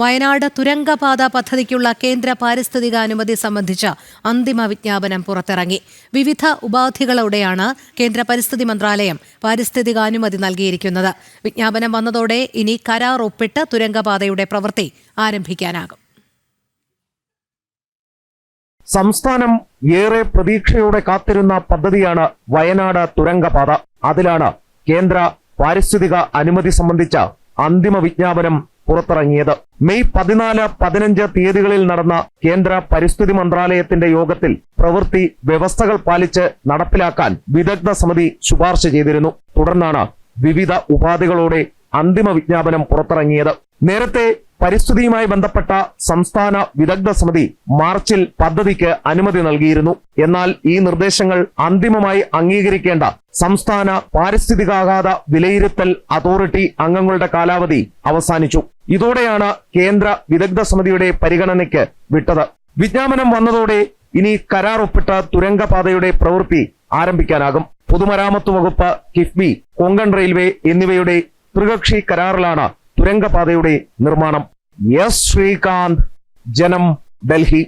വയനാട് തുരങ്കപാത പദ്ധതിക്കുള്ള കേന്ദ്ര പാരിസ്ഥിതിക അനുമതി സംബന്ധിച്ച അന്തിമ വിജ്ഞാപനം പുറത്തിറങ്ങി. വിവിധ ഉപാധികളോടെയാണ് കേന്ദ്ര പരിസ്ഥിതി മന്ത്രാലയം പാരിസ്ഥിതിക അനുമതി നൽകിയിരിക്കുന്നത്. വിജ്ഞാപനം വന്നതോടെ ഇനി കരാർ ഒപ്പിട്ട് തുരങ്കപാതയുടെ പ്രവൃത്തി ആരംഭിക്കാനാകും. സംസ്ഥാനം ഏറെ പ്രതീക്ഷയോടെ കാത്തിരുന്ന പദ്ധതിയാണ് വയനാട് തുരങ്കപാത. അതിലാണ് കേന്ദ്ര പാരിസ്ഥിതിക അനുമതി സംബന്ധിച്ച അന്തിമ വിജ്ഞാപനം പുറത്തിറങ്ങിയത്. മെയ് പതിനാല് പതിനഞ്ച് തീയതികളിൽ നടന്ന കേന്ദ്ര പരിസ്ഥിതി മന്ത്രാലയത്തിന്റെ യോഗത്തിൽ പ്രവൃത്തി വ്യവസ്ഥകൾ പാലിച്ച് നടപ്പിലാക്കാൻ വിദഗ്ധ സമിതി ശുപാർശ ചെയ്തിരുന്നു. തുടർന്നാണ് വിവിധ ഉപാധികളോടെ അന്തിമ വിജ്ഞാപനം പുറത്തിറങ്ങിയത്. നേരത്തെ പരിസ്ഥിതിയുമായി ബന്ധപ്പെട്ട സംസ്ഥാന വിദഗ്ധ സമിതി മാർച്ചിൽ പദ്ധതിക്ക് അനുമതി നൽകിയിരുന്നു. എന്നാൽ ഈ നിർദ്ദേശങ്ങൾ അന്തിമമായി അംഗീകരിക്കേണ്ട സംസ്ഥാന പാരിസ്ഥിതികാഘാത വിലയിരുത്തൽ അതോറിറ്റി അംഗങ്ങളുടെ കാലാവധി അവസാനിച്ചു. ഇതോടെയാണ് കേന്ദ്ര വിദഗ്ധ സമിതിയുടെ പരിഗണനയ്ക്ക് വിട്ടത്. വിജ്ഞാപനം വന്നതോടെ ഇനി കരാർ ഒപ്പിട്ട തുരങ്കപാതയുടെ പ്രവൃത്തി ആരംഭിക്കാനാകും. പൊതുമരാമത്ത് വകുപ്പ് കിഫ്ബി കൊങ്കൺ റെയിൽവേ എന്നിവയുടെ ത്രികക്ഷി കരാറിലാണ് തുരങ്കപാതയുടെ നിർമ്മാണം. എസ് ശ്രീകാന്ത് ജനം ഡൽഹി.